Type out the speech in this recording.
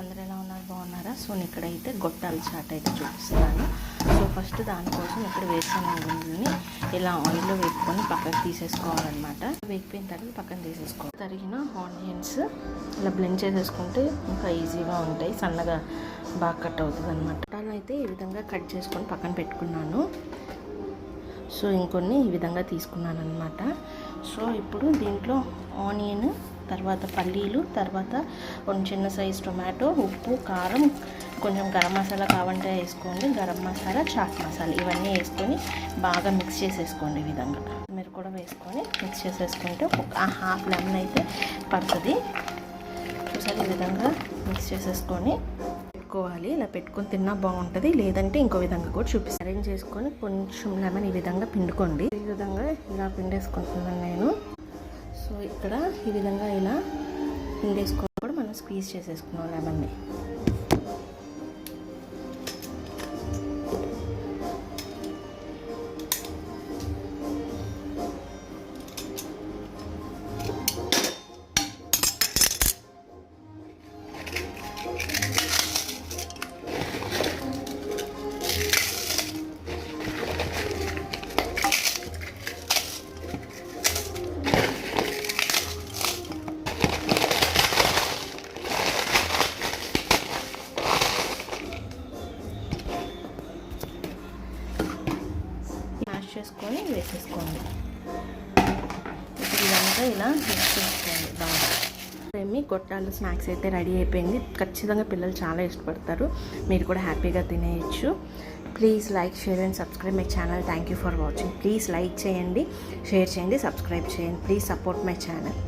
అందరూ ఎలా ఉన్నారు? బాగున్నారా? సో నేను ఇక్కడైతే గొట్టాల చాట్ అయితే చూపిస్తాను సో ఫస్ట్ దానికోసం ఇక్కడ వేసిన గుండ్లని ఇలా ఆయిల్లో వేపుకొని పక్కకు తీసేసుకోవాలన్నమాట. వేగిపోయిన తర్వాత పక్కన తీసేసుకోవాలి. తరిగిన ఆనియన్స్ ఇలా బ్లెండ్ చేసేసుకుంటే ఇంకా ఈజీగా ఉంటాయి. సన్నగా బాగా కట్ అవుతుంది అనమాట అయితే ఈ విధంగా కట్ చేసుకొని పక్కన పెట్టుకున్నాను. సో ఇంకొన్ని ఈ విధంగా తీసుకున్నాను అనమాట సో ఇప్పుడు దీంట్లో ఆనియన్ తర్వాత పల్లీలు తర్వాత కొన్ని చిన్న సైజ్ టొమాటో ఉప్పు కారం కొంచెం గరం మసాలా కావంటే వేసుకోండి. గరం మసాలా చాట్ మసాలా ఇవన్నీ వేసుకొని బాగా మిక్స్ చేసేసుకోండి ఈ విధంగా. మీరు కూడా వేసుకొని మిక్స్ చేసేసుకుంటే ఒక హాఫ్ లెమన్ అయితే పడుతుంది. చూసారు ఈ విధంగా మిక్స్ చేసేసుకొని పెట్టుకోవాలి ఇలా పెట్టుకొని తిన్నా బాగుంటుంది. లేదంటే ఇంకో విధంగా కూడా చూపిస్తాను అరేంజ్ చేసుకొని కొంచెం లెమన్ ఈ విధంగా పిండుకోండి. ఈ విధంగా ఇలా పిండేసుకుంటున్నాను నేను. సో ఇక్కడ ఈ విధంగా ఇలా పిండేసుకొని కూడా మనం స్క్వీజ్ చేసేసుకున్నాం లెమన్ని చేసుకొని వేసేసుకోండి. ఇప్పుడు ఇదంతా ఇలా మిక్స్ చేసుకోండి బాగా. ఏమి గొట్టాలు స్నాక్స్ అయితే రెడీ అయిపోయింది. ఖచ్చితంగా పిల్లలు చాలా ఇష్టపడతారు. మీరు కూడా హ్యాపీగా తినేయచ్చు. Please like share and subscribe my channel. Thank you for watching. Please like చేయండి షేర్ చేయండి సబ్స్క్రైబ్ చేయండి. Please support my channel.